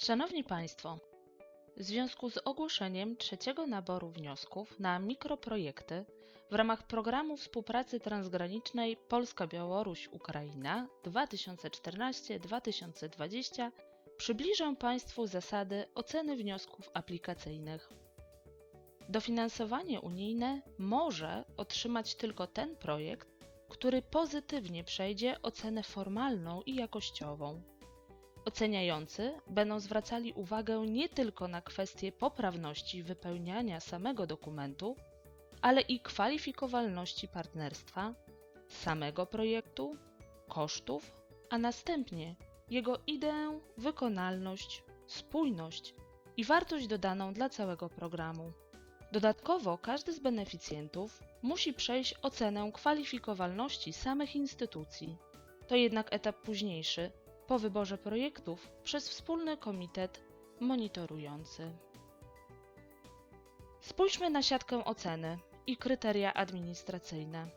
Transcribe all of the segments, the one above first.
Szanowni Państwo, w związku z ogłoszeniem trzeciego naboru wniosków na mikroprojekty w ramach programu współpracy transgranicznej Polska-Białoruś-Ukraina 2014-2020 przybliżę Państwu zasady oceny wniosków aplikacyjnych. Dofinansowanie unijne może otrzymać tylko ten projekt, który pozytywnie przejdzie ocenę formalną i jakościową. Oceniający będą zwracali uwagę nie tylko na kwestie poprawności wypełniania samego dokumentu, ale i kwalifikowalności partnerstwa, samego projektu, kosztów, a następnie jego ideę, wykonalność, spójność i wartość dodaną dla całego programu. Dodatkowo każdy z beneficjentów musi przejść ocenę kwalifikowalności samych instytucji. To jednak etap późniejszy, po wyborze projektów przez wspólny komitet monitorujący. Spójrzmy na siatkę oceny i kryteria administracyjne.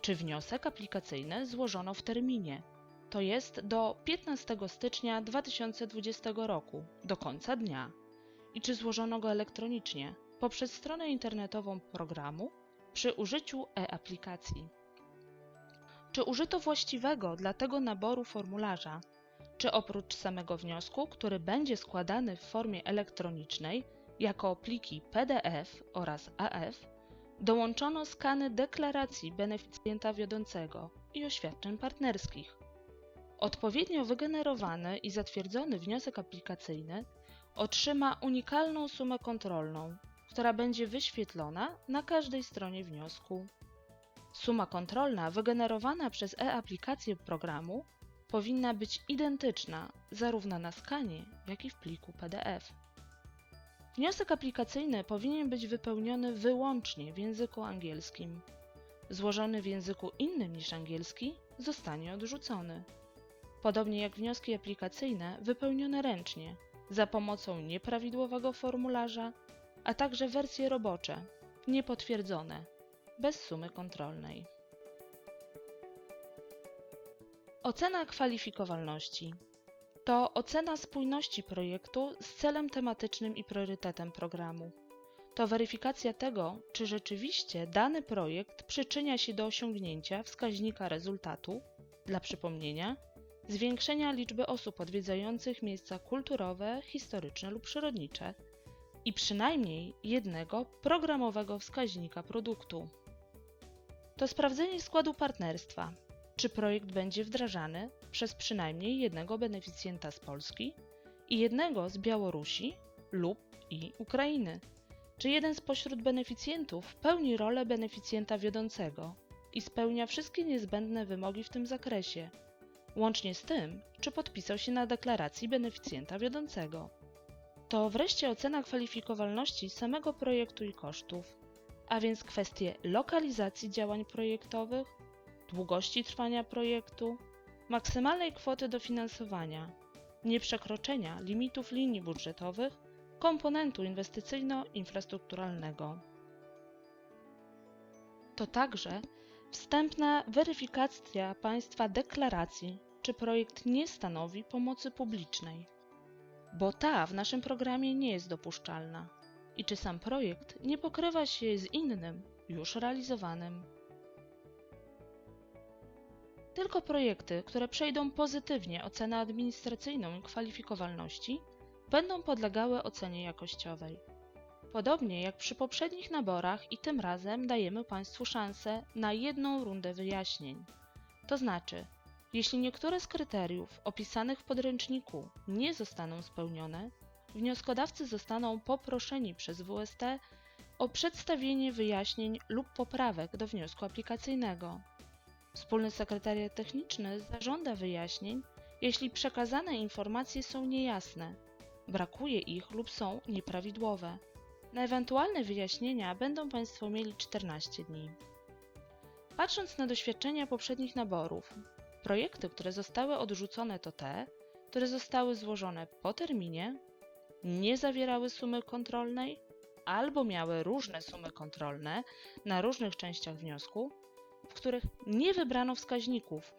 Czy wniosek aplikacyjny złożono w terminie, to jest do 15 stycznia 2020 roku, do końca dnia, i czy złożono go elektronicznie poprzez stronę internetową programu przy użyciu e-aplikacji. Czy użyto właściwego dla tego naboru formularza? Czy oprócz samego wniosku, który będzie składany w formie elektronicznej jako pliki PDF oraz AF, dołączono skany deklaracji beneficjenta wiodącego i oświadczeń partnerskich? Odpowiednio wygenerowany i zatwierdzony wniosek aplikacyjny otrzyma unikalną sumę kontrolną, która będzie wyświetlona na każdej stronie wniosku. Suma kontrolna wygenerowana przez e-aplikację programu powinna być identyczna zarówno na skanie, jak i w pliku PDF. Wniosek aplikacyjny powinien być wypełniony wyłącznie w języku angielskim. Złożony w języku innym niż angielski zostanie odrzucony. Podobnie jak wnioski aplikacyjne wypełnione ręcznie, za pomocą nieprawidłowego formularza, a także wersje robocze, niepotwierdzone, bez sumy kontrolnej. Ocena kwalifikowalności to ocena spójności projektu z celem tematycznym i priorytetem programu. To weryfikacja tego, czy rzeczywiście dany projekt przyczynia się do osiągnięcia wskaźnika rezultatu, dla przypomnienia, zwiększenia liczby osób odwiedzających miejsca kulturowe, historyczne lub przyrodnicze i przynajmniej jednego programowego wskaźnika produktu. To sprawdzenie składu partnerstwa, czy projekt będzie wdrażany przez przynajmniej jednego beneficjenta z Polski i jednego z Białorusi lub i Ukrainy. Czy jeden spośród beneficjentów pełni rolę beneficjenta wiodącego i spełnia wszystkie niezbędne wymogi w tym zakresie, łącznie z tym, czy podpisał się na deklaracji beneficjenta wiodącego. To wreszcie ocena kwalifikowalności samego projektu i kosztów, a więc kwestie lokalizacji działań projektowych, długości trwania projektu, maksymalnej kwoty dofinansowania, nieprzekroczenia limitów linii budżetowych, komponentu inwestycyjno-infrastrukturalnego. To także wstępna weryfikacja państwa deklaracji, czy projekt nie stanowi pomocy publicznej, bo ta w naszym programie nie jest dopuszczalna i czy sam projekt nie pokrywa się z innym, już realizowanym. Tylko projekty, które przejdą pozytywnie ocenę administracyjną i kwalifikowalności, będą podlegały ocenie jakościowej. Podobnie jak przy poprzednich naborach i tym razem dajemy Państwu szansę na jedną rundę wyjaśnień. To znaczy, jeśli niektóre z kryteriów opisanych w podręczniku nie zostaną spełnione, wnioskodawcy zostaną poproszeni przez WST o przedstawienie wyjaśnień lub poprawek do wniosku aplikacyjnego. Wspólny sekretariat techniczny zażąda wyjaśnień, jeśli przekazane informacje są niejasne, brakuje ich lub są nieprawidłowe. Na ewentualne wyjaśnienia będą Państwo mieli 14 dni. Patrząc na doświadczenia poprzednich naborów, projekty, które zostały odrzucone, to te, które zostały złożone po terminie, nie zawierały sumy kontrolnej albo miały różne sumy kontrolne na różnych częściach wniosku, w których nie wybrano wskaźników,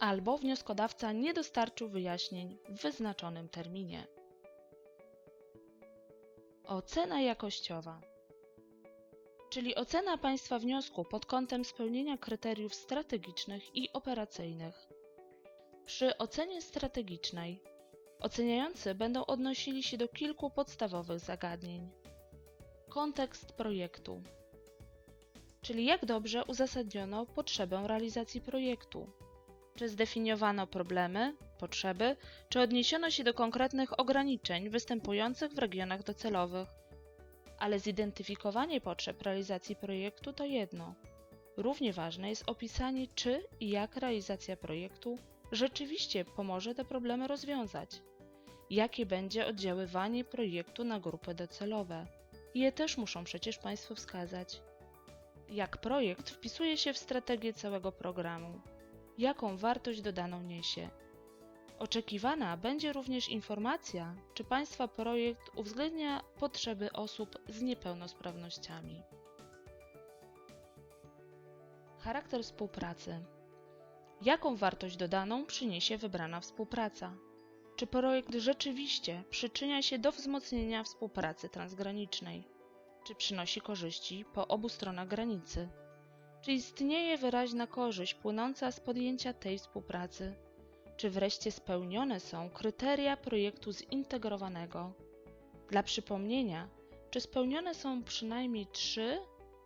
albo wnioskodawca nie dostarczył wyjaśnień w wyznaczonym terminie. Ocena jakościowa, czyli ocena Państwa wniosku pod kątem spełnienia kryteriów strategicznych i operacyjnych. Przy ocenie strategicznej oceniający będą odnosili się do kilku podstawowych zagadnień. Kontekst projektu, czyli jak dobrze uzasadniono potrzebę realizacji projektu. Czy zdefiniowano problemy, potrzeby, czy odniesiono się do konkretnych ograniczeń występujących w regionach docelowych. Ale zidentyfikowanie potrzeb realizacji projektu to jedno. Równie ważne jest opisanie, czy i jak realizacja projektu rzeczywiście pomoże te problemy rozwiązać. Jakie będzie oddziaływanie projektu na grupy docelowe? Je też muszą przecież Państwo wskazać. Jak projekt wpisuje się w strategię całego programu? Jaką wartość dodaną niesie? Oczekiwana będzie również informacja, czy Państwa projekt uwzględnia potrzeby osób z niepełnosprawnościami. Charakter współpracy. Jaką wartość dodaną przyniesie wybrana współpraca? Czy projekt rzeczywiście przyczynia się do wzmocnienia współpracy transgranicznej? Czy przynosi korzyści po obu stronach granicy? Czy istnieje wyraźna korzyść płynąca z podjęcia tej współpracy? Czy wreszcie spełnione są kryteria projektu zintegrowanego? Dla przypomnienia, czy spełnione są przynajmniej trzy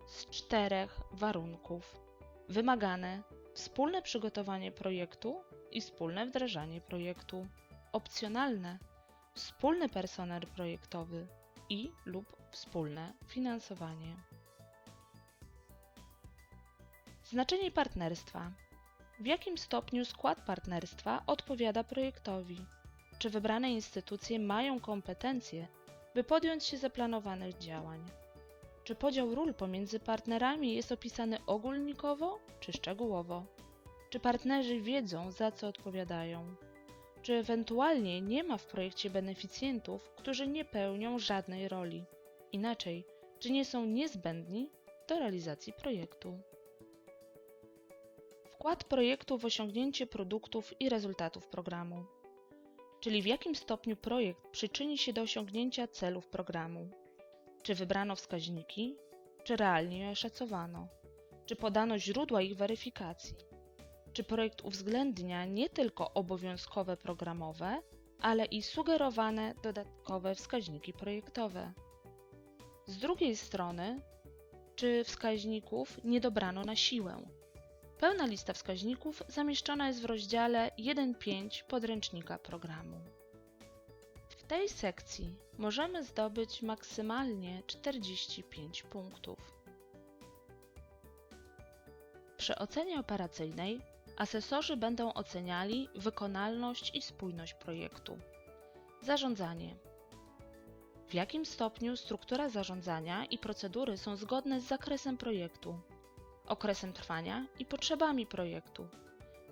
z czterech warunków wymagane wspólne przygotowanie projektu i wspólne wdrażanie projektu, opcjonalne wspólny personel projektowy i lub wspólne finansowanie. Znaczenie partnerstwa. W jakim stopniu skład partnerstwa odpowiada projektowi? Czy wybrane instytucje mają kompetencje, by podjąć się zaplanowanych działań? Czy podział ról pomiędzy partnerami jest opisany ogólnikowo czy szczegółowo? Czy partnerzy wiedzą, za co odpowiadają? Czy ewentualnie nie ma w projekcie beneficjentów, którzy nie pełnią żadnej roli? Inaczej, czy nie są niezbędni do realizacji projektu? Wkład projektu w osiągnięcie produktów i rezultatów programu. Czyli w jakim stopniu projekt przyczyni się do osiągnięcia celów programu? Czy wybrano wskaźniki, czy realnie je oszacowano? Czy podano źródła ich weryfikacji? Czy projekt uwzględnia nie tylko obowiązkowe programowe, ale i sugerowane dodatkowe wskaźniki projektowe? Z drugiej strony, czy wskaźników nie dobrano na siłę? Pełna lista wskaźników zamieszczona jest w rozdziale 1.5 podręcznika programu. W tej sekcji możemy zdobyć maksymalnie 45 punktów. Przy ocenie operacyjnej asesorzy będą oceniali wykonalność i spójność projektu. Zarządzanie. W jakim stopniu struktura zarządzania i procedury są zgodne z zakresem projektu, okresem trwania i potrzebami projektu?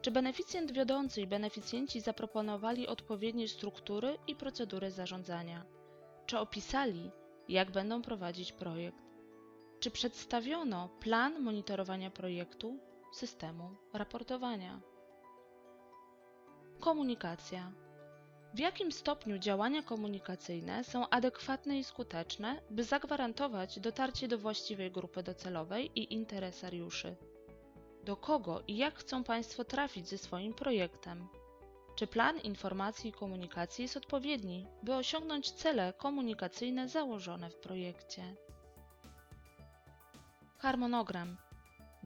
Czy beneficjent wiodący i beneficjenci zaproponowali odpowiednie struktury i procedury zarządzania? Czy opisali, jak będą prowadzić projekt? Czy przedstawiono plan monitorowania projektu, systemu raportowania? Komunikacja. W jakim stopniu działania komunikacyjne są adekwatne i skuteczne, by zagwarantować dotarcie do właściwej grupy docelowej i interesariuszy? Do kogo i jak chcą Państwo trafić ze swoim projektem? Czy plan informacji i komunikacji jest odpowiedni, by osiągnąć cele komunikacyjne założone w projekcie? Harmonogram.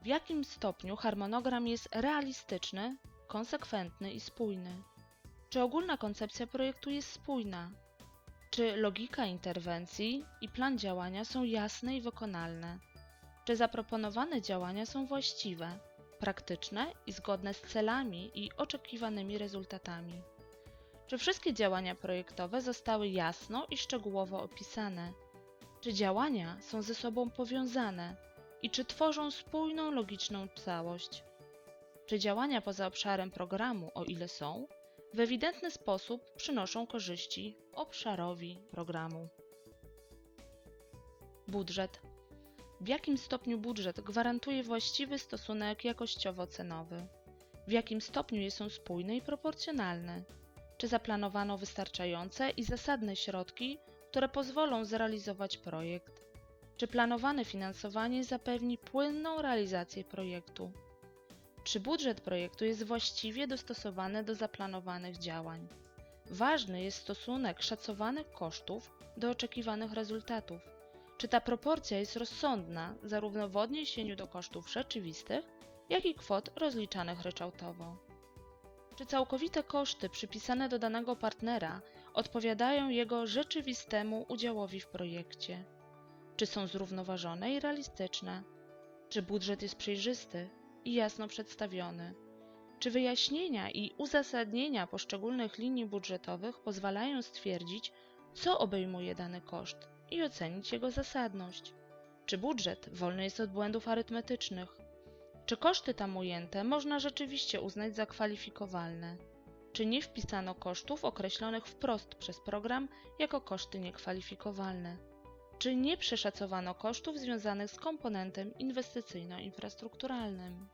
W jakim stopniu harmonogram jest realistyczny, konsekwentny i spójny? Czy ogólna koncepcja projektu jest spójna? Czy logika interwencji i plan działania są jasne i wykonalne? Czy zaproponowane działania są właściwe, praktyczne i zgodne z celami i oczekiwanymi rezultatami? Czy wszystkie działania projektowe zostały jasno i szczegółowo opisane? Czy działania są ze sobą powiązane i czy tworzą spójną, logiczną całość? Czy działania poza obszarem programu, o ile są, w ewidentny sposób przynoszą korzyści obszarowi programu? Budżet. W jakim stopniu budżet gwarantuje właściwy stosunek jakościowo-cenowy? w jakim stopniu są spójne i proporcjonalne, czy zaplanowano wystarczające i zasadne środki, które pozwolą zrealizować projekt, czy planowane finansowanie zapewni płynną realizację projektu, czy budżet projektu jest właściwie dostosowany do zaplanowanych działań. Ważny jest stosunek szacowanych kosztów do oczekiwanych rezultatów. Czy ta proporcja jest rozsądna zarówno w odniesieniu do kosztów rzeczywistych, jak i kwot rozliczanych ryczałtowo? Czy całkowite koszty przypisane do danego partnera odpowiadają jego rzeczywistemu udziałowi w projekcie? Czy są zrównoważone i realistyczne? Czy budżet jest przejrzysty i jasno przedstawiony? Czy wyjaśnienia i uzasadnienia poszczególnych linii budżetowych pozwalają stwierdzić, co obejmuje dany koszt i ocenić jego zasadność? Czy budżet wolny jest od błędów arytmetycznych? Czy koszty tam ujęte można rzeczywiście uznać za kwalifikowalne? Czy nie wpisano kosztów określonych wprost przez program jako koszty niekwalifikowalne? Czy nie przeszacowano kosztów związanych z komponentem inwestycyjno-infrastrukturalnym?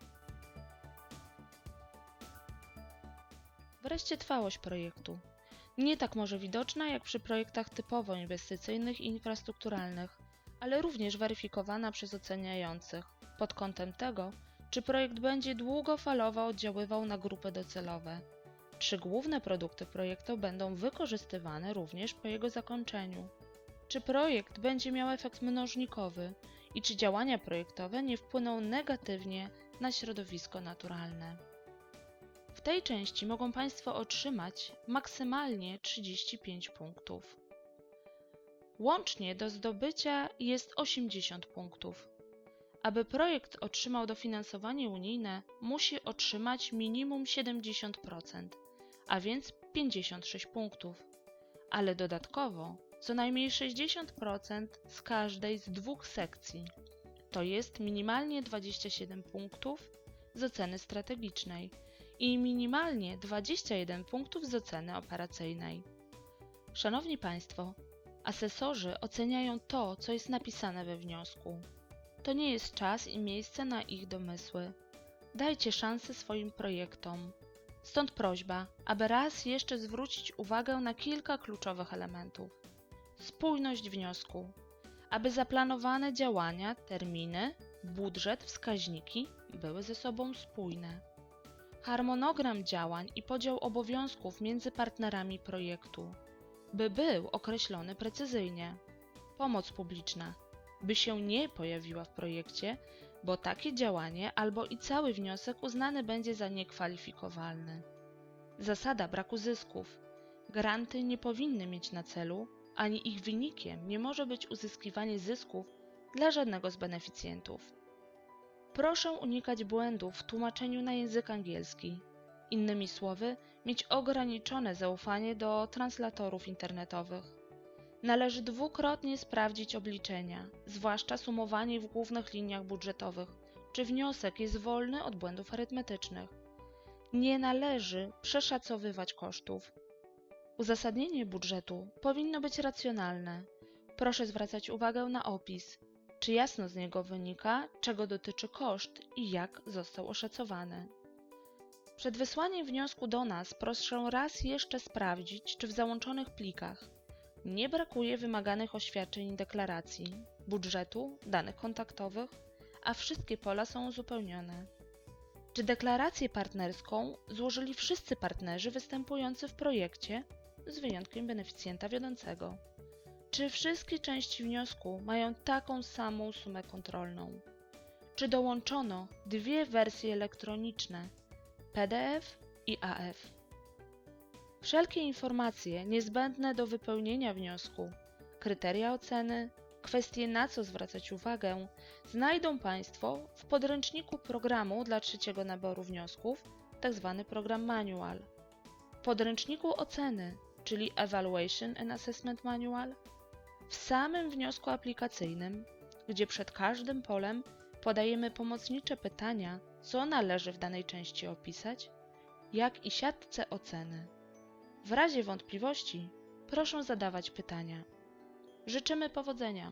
Wreszcie trwałość projektu. Nie tak może widoczna jak przy projektach typowo inwestycyjnych i infrastrukturalnych, ale również weryfikowana przez oceniających pod kątem tego, czy projekt będzie długofalowo oddziaływał na grupy docelowe, czy główne produkty projektu będą wykorzystywane również po jego zakończeniu, czy projekt będzie miał efekt mnożnikowy i czy działania projektowe nie wpłyną negatywnie na środowisko naturalne. W tej części mogą Państwo otrzymać maksymalnie 35 punktów. Łącznie do zdobycia jest 80 punktów. Aby projekt otrzymał dofinansowanie unijne, musi otrzymać minimum 70%, a więc 56 punktów, ale dodatkowo co najmniej 60% z każdej z dwóch sekcji, to jest minimalnie 27 punktów z oceny strategicznej i minimalnie 21 punktów z oceny operacyjnej. Szanowni Państwo, asesorzy oceniają to, co jest napisane we wniosku. To nie jest czas i miejsce na ich domysły. Dajcie szansę swoim projektom. Stąd prośba, aby raz jeszcze zwrócić uwagę na kilka kluczowych elementów. Spójność wniosku, aby zaplanowane działania, terminy, budżet, wskaźniki były ze sobą spójne. Harmonogram działań i podział obowiązków między partnerami projektu, by był określony precyzyjnie. Pomoc publiczna, by się nie pojawiła w projekcie, bo takie działanie albo i cały wniosek uznany będzie za niekwalifikowalny. Zasada braku zysków. Granty nie powinny mieć na celu, ani ich wynikiem nie może być uzyskiwanie zysków dla żadnego z beneficjentów. Proszę unikać błędów w tłumaczeniu na język angielski. Innymi słowy, mieć ograniczone zaufanie do translatorów internetowych. Należy dwukrotnie sprawdzić obliczenia, zwłaszcza sumowanie w głównych liniach budżetowych, czy wniosek jest wolny od błędów arytmetycznych. Nie należy przeszacowywać kosztów. Uzasadnienie budżetu powinno być racjonalne. Proszę zwracać uwagę na opis, czy jasno z niego wynika, czego dotyczy koszt i jak został oszacowany. Przed wysłaniem wniosku do nas proszę raz jeszcze sprawdzić, czy w załączonych plikach nie brakuje wymaganych oświadczeń i deklaracji, budżetu, danych kontaktowych, a wszystkie pola są uzupełnione. Czy deklarację partnerską złożyli wszyscy partnerzy występujący w projekcie, z wyjątkiem beneficjenta wiodącego? Czy wszystkie części wniosku mają taką samą sumę kontrolną? Czy dołączono dwie wersje elektroniczne PDF i AF? Wszelkie informacje niezbędne do wypełnienia wniosku, kryteria oceny, kwestie na co zwracać uwagę, znajdą Państwo w podręczniku programu dla trzeciego naboru wniosków, tzw. program Manual. W podręczniku oceny, czyli Evaluation and Assessment Manual, w samym wniosku aplikacyjnym, gdzie przed każdym polem podajemy pomocnicze pytania, co należy w danej części opisać, jak i siatce oceny. W razie wątpliwości proszę zadawać pytania. Życzymy powodzenia.